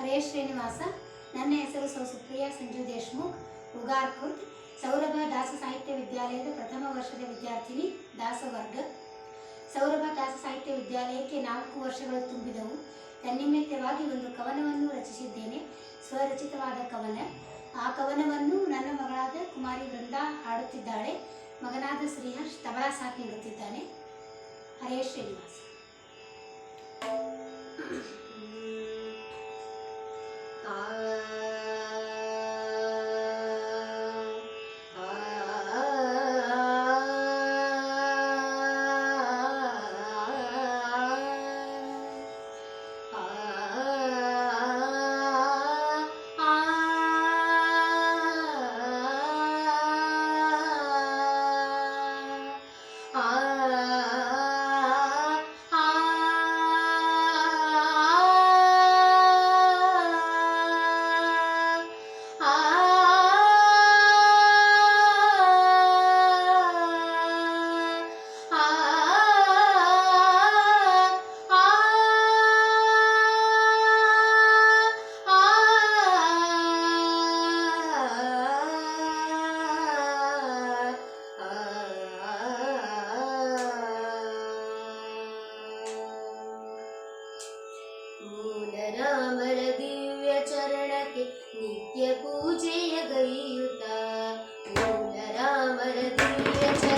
ಹರೇ ಶ್ರೀನಿವಾಸ. ನನ್ನ ಹೆಸರು ಸೌ ಸುಪ್ರಿಯಾ ಸಂಜು ದೇಶ್ಮುಖ್. ಉಗಾರ್ಪುರ್, ಸೌರಭ ದಾಸ ಸಾಹಿತ್ಯ ವಿದ್ಯಾಲಯದ ಪ್ರಥಮ ವರ್ಷದ ವಿದ್ಯಾರ್ಥಿನಿ ದಾಸವರ್ಗ. ಸೌರಭ ದಾಸ ಸಾಹಿತ್ಯ ವಿದ್ಯಾಲಯಕ್ಕೆ ನಾಲ್ಕು ವರ್ಷಗಳು ತುಂಬಿದವು. ತನ್ನಿಮಿತ್ತವಾಗಿ ಒಂದು ಕವನವನ್ನು ರಚಿಸಿದ್ದೇನೆ. ಸ್ವರಚಿತವಾದ ಕವನ. ಆ ಕವನವನ್ನು ನನ್ನ ಮಗಳಾದ ಕುಮಾರಿ ವೃಂದ ಹಾಡುತ್ತಿದ್ದಾಳೆ. ಮಗನಾದ ಶ್ರೀಹರ್ಷ್ ತಬಲಾ ಸಾಥ್ ನೀಡುತ್ತಿದ್ದಾನೆ. ಹರೇಶ್ ಶ್ರೀನಿವಾಸ. ನಿತ್ಯ ಪೂಜೆಯ ಗೈಯುತ ಮೂಲರಾಮರ ದಿವ್ಯ